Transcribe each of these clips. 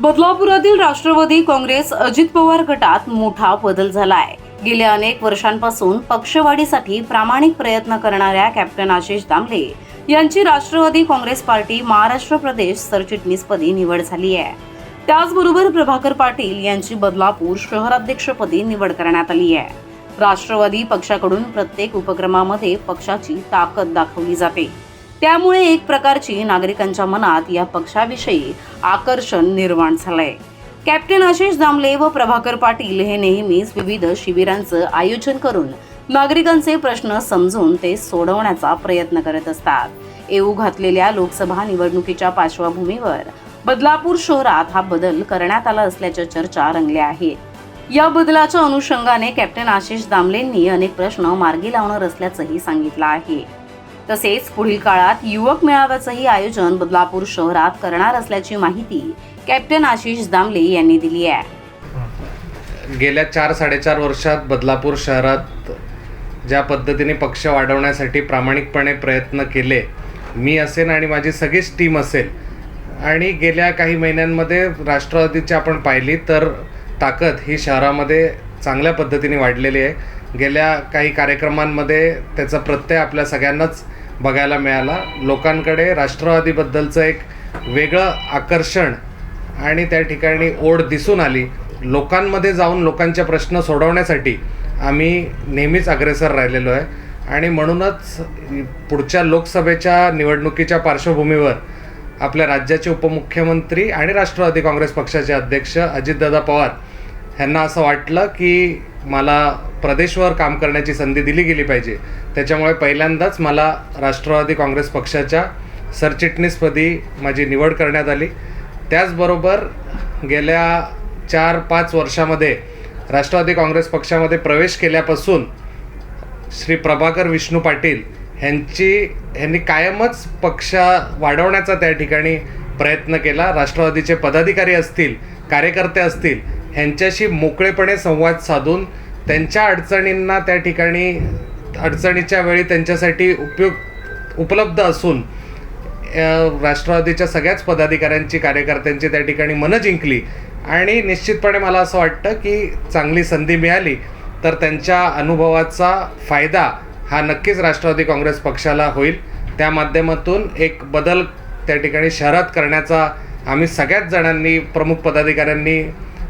बदलापुरातील राष्ट्रवादी काँग्रेस अजित पवार गटात मोठा बदल झाला आहे गेल्या अनेक वर्षांपासून पक्षवाढीसाठी प्रामाणिक प्रयत्न करणाऱ्या कॅप्टन आशिष दामले यांची राष्ट्रवादी काँग्रेस पार्टी महाराष्ट्र प्रदेश सरचिटणीसपदी निवड झाली आहे. त्याचबरोबर प्रभाकर पाटील यांची बदलापूर शहराध्यक्षपदी निवड करण्यात आली आहे. राष्ट्रवादी पक्षाकडून प्रत्येक उपक्रमामध्ये पक्षाची ताकद दाखवली जाते. त्यामुळे एक प्रकारची नागरिकांच्या मनात या पक्षाविषयी आकर्षण निर्माण झालंय. कॅप्टन आशिष दामले व प्रभाकर पाटील हे नेहमीच विविध शिबिरांचं आयोजन करून नागरिकांचे प्रश्न समजून ते सोडवण्याचा प्रयत्न करत असतात. येऊ घातलेल्या लोकसभा निवडणुकीच्या पार्श्वभूमीवर बदलापूर शहरात हा बदल करण्यात आला असल्याच्या चर्चा रंगल्या आहेत. या बदलाच्या अनुषंगाने कॅप्टन आशिष दामलेंनी अनेक प्रश्न मार्गी लावणार असल्याचंही सांगितलं आहे. तसेच पुढील काळात युवक मेळाव्याचंही आयोजन बदलापूर शहरात करणार असल्याची माहिती कॅप्टन आशिष दामले यांनी दिली आहे. गेल्या चार साडेचार वर्षात बदलापूर शहरात ज्या पद्धतीने पक्ष वाढवण्यासाठी प्रामाणिकपणे प्रयत्न केले मी असेन आणि माझी सगळीच टीम असेल आणि गेल्या काही महिन्यांमध्ये राष्ट्रवादीची आपण पाहिली तर ताकद ही शहरामध्ये चांगल्या पद्धतीने वाढलेली आहे. गेल्या काही कार्यक्रमांमध्ये त्याचा प्रत्यय आपल्या सगळ्यांनाच बघायला मिळाला. लोकांकडे राष्ट्रवादीबद्दलचं एक वेगळं आकर्षण आणि त्या ठिकाणी ओढ दिसून आली. लोकांमध्ये जाऊन लोकांचे प्रश्न सोडवण्यासाठी आम्ही नेहमीच अग्रेसर राहिलेलो आहे. आणि म्हणूनच पुढच्या लोकसभेच्या निवडणुकीच्या पार्श्वभूमीवर आपल्या राज्याचे उपमुख्यमंत्री आणि राष्ट्रवादी काँग्रेस पक्षाचे अध्यक्ष अजितदादा पवार ह्यांना असं वाटलं की मला प्रदेशवर काम करण्याची संधी दिली गेली पाहिजे. त्याच्यामुळे पहिल्यांदाच मला राष्ट्रवादी काँग्रेस पक्षाच्या सरचिटणीसपदी माझी निवड करण्यात आली. त्याचबरोबर गेल्या चार पाच वर्षामध्ये राष्ट्रवादी काँग्रेस पक्षामध्ये प्रवेश केल्यापासून श्री प्रभाकर विष्णू पाटील ह्यांची ह्यांनी कायमच पक्ष वाढवण्याचा त्या ठिकाणी प्रयत्न केला. राष्ट्रवादीचे पदाधिकारी असतील कार्यकर्ते असतील ह्यांच्याशी मोकळेपणे संवाद साधून त्यांच्या अडचणींना त्या ठिकाणी अडचणीच्या वेळी त्यांच्यासाठी उपयोग उपलब्ध असून राष्ट्रवादीच्या सगळ्याच पदाधिकाऱ्यांची कार्यकर्त्यांची त्या ठिकाणी मनं जिंकली. आणि निश्चितपणे मला असं वाटतं की चांगली संधी मिळाली तर त्यांच्या अनुभवाचा फायदा हा नक्कीच राष्ट्रवादी काँग्रेस पक्षाला होईल. त्या माध्यमातून एक बदल त्या ठिकाणी शहरात करण्याचा आम्ही सगळ्याच जणांनी प्रमुख पदाधिकाऱ्यांनी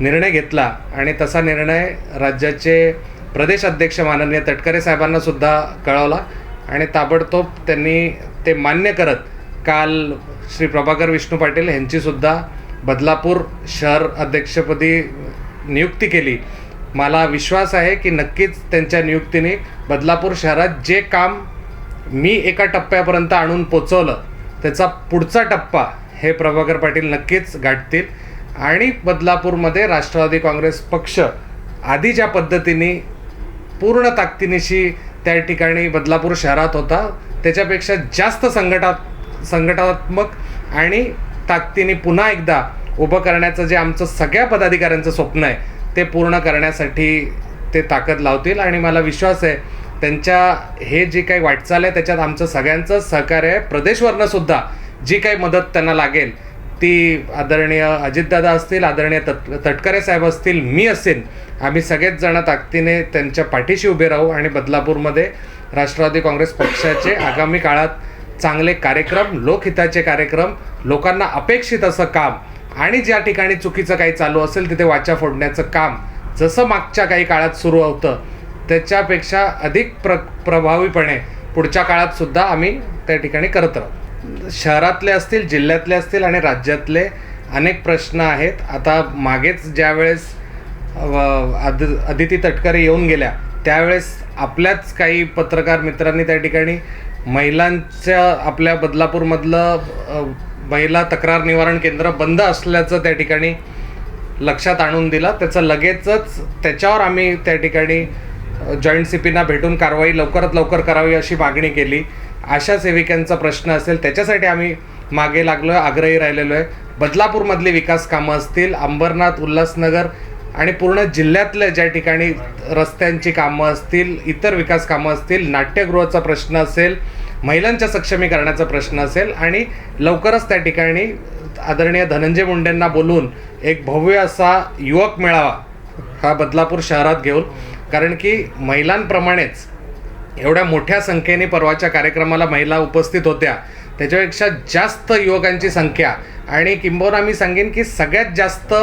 निर्णय घेतला. आणि तसा निर्णय राज्याचे प्रदेश अध्यक्ष माननीय तटकरे साहेबांना सुद्धा कळवला आणि ताबडतोब त्यांनी ते मान्य करत काल श्री प्रभाकर विष्णू पाटील यांचीसुद्धा बदलापूर शहर अध्यक्षपदी नियुक्ती केली. मला विश्वास आहे की नक्कीच त्यांच्या नियुक्तीने बदलापूर शहरात जे काम मी एका टप्प्यापर्यंत आणून पोचवलं त्याचा पुढचा टप्पा हे प्रभाकर पाटील नक्कीच गाठतील. आणि बदलापूरमध्ये राष्ट्रवादी काँग्रेस पक्ष आधी ज्या पद्धतीने पूर्ण ताकदीनिशी त्या ठिकाणी बदलापूर शहरात होता. त्याच्यापेक्षा जास्त संघटात संघटनात्मक आणि ताकदीने पुन्हा एकदा उभं करण्याचं जे आमचं सगळ्या पदाधिकाऱ्यांचं स्वप्न आहे ते पूर्ण करण्यासाठी ते ताकद लावतील. आणि मला विश्वास आहे त्यांच्या हे जी काही वाटचाल आहे त्याच्यात आमचं सगळ्यांचं सहकार्य आहे. प्रदेशवरनं सुद्धा जी काही मदत त्यांना लागेल ती आदरणीय अजितदादा असतील आदरणीय तट तटकरे साहेब असतील मी असेल आम्ही सगळेच जण ताकदीने त्यांच्या पाठीशी उभे राहू आणि बदलापूरमध्ये राष्ट्रवादी काँग्रेस पक्षाचे आगामी काळात चांगले कार्यक्रम लोकहिताचे कार्यक्रम लोकांना अपेक्षित असं काम आणि ज्या ठिकाणी चुकीचं काही चालू असेल तिथे वाचा फोडण्याचं काम जसं मागच्या काही काळात सुरू होतं त्याच्यापेक्षा अधिक प्र प्रभावीपणे पुढच्या काळात सुद्धा आम्ही त्या ठिकाणी करत राहू. शहरातले असतील जिल्ह्यातले असतील आणि राज्यातले अनेक प्रश्न आहेत. आता मागेच ज्यावेळेस अ, अद अदिती तटकरे येऊन गेल्या त्यावेळेस आपल्याच काही पत्रकार मित्रांनी त्या ठिकाणी महिलांच्या आपल्या बदलापूरमधलं महिला तक्रार निवारण केंद्र बंद असल्याचं त्या ठिकाणी लक्षात आणून दिलं. त्याचं लगेचच त्याच्यावर आम्ही त्या ठिकाणी जॉईंट सी पीना भेटून कारवाई लवकरात लवकर करावी अशी मागणी केली. आशा सेविकांचा प्रश्न असेल त्याच्यासाठी आम्ही मागे लागलो आहे आग्रही राहिलेलो आहे. बदलापूरमधली विकास कामं असतील अंबरनाथ उल्हासनगर आणि पूर्ण जिल्ह्यातल्या ज्या ठिकाणी रस्त्यांची कामं असतील इतर विकास कामं असतील नाट्यगृहाचा प्रश्न असेल महिलांच्या सक्षमीकरणाचा प्रश्न असेल आणि लवकरच त्या ठिकाणी आदरणीय धनंजय मुंडेंना बोलून एक भव्य असा युवक मेळावा हा बदलापूर शहरात घेऊन. कारण की महिलांप्रमाणेच एवढ्या मोठ्या संख्येने परवाच्या कार्यक्रमाला महिला उपस्थित होत्या. त्याच्यापेक्षा जास्त युवकांची संख्या. आणि किंबहुना मी सांगेन की सगळ्यात जास्त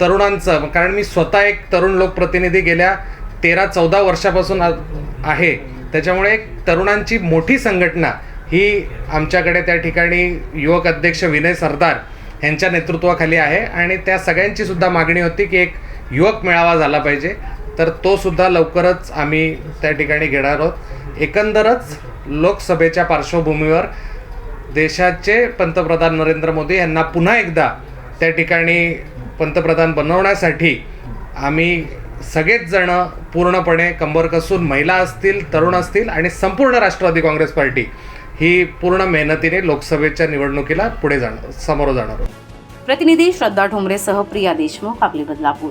तरुणांचं कारण मी स्वतः एक तरुण लोकप्रतिनिधी गेल्या तेरा चौदा वर्षापासून आहे. त्याच्यामुळे एक तरुणांची मोठी संघटना ही आमच्याकडे त्या ठिकाणी युवक अध्यक्ष विनय सरदार यांच्या नेतृत्वाखाली आहे. आणि त्या सगळ्यांची सुद्धा मागणी होती की एक युवक मेळावा झाला पाहिजे. तर तो सुद्धा लवकरच आम्ही त्या ठिकाणी घेणार आहोत. एकंदरच लोकसभेच्या पार्श्वभूमीवर देशाचे पंतप्रधान नरेंद्र मोदी यांना पुन्हा एकदा त्या ठिकाणी पंतप्रधान बनवण्यासाठी आम्ही सगळेच जण पूर्णपणे कंबर कसून महिला असतील तरुण असतील आणि संपूर्ण राष्ट्रवादी काँग्रेस पार्टी ही पूर्ण मेहनतीने लोकसभेच्या निवडणुकीला पुढे जाणार समोर जाणार आहोत. प्रतिनिधी श्रद्धा ठोंबरेसह प्रिया देशमुख आपली बदलापूर.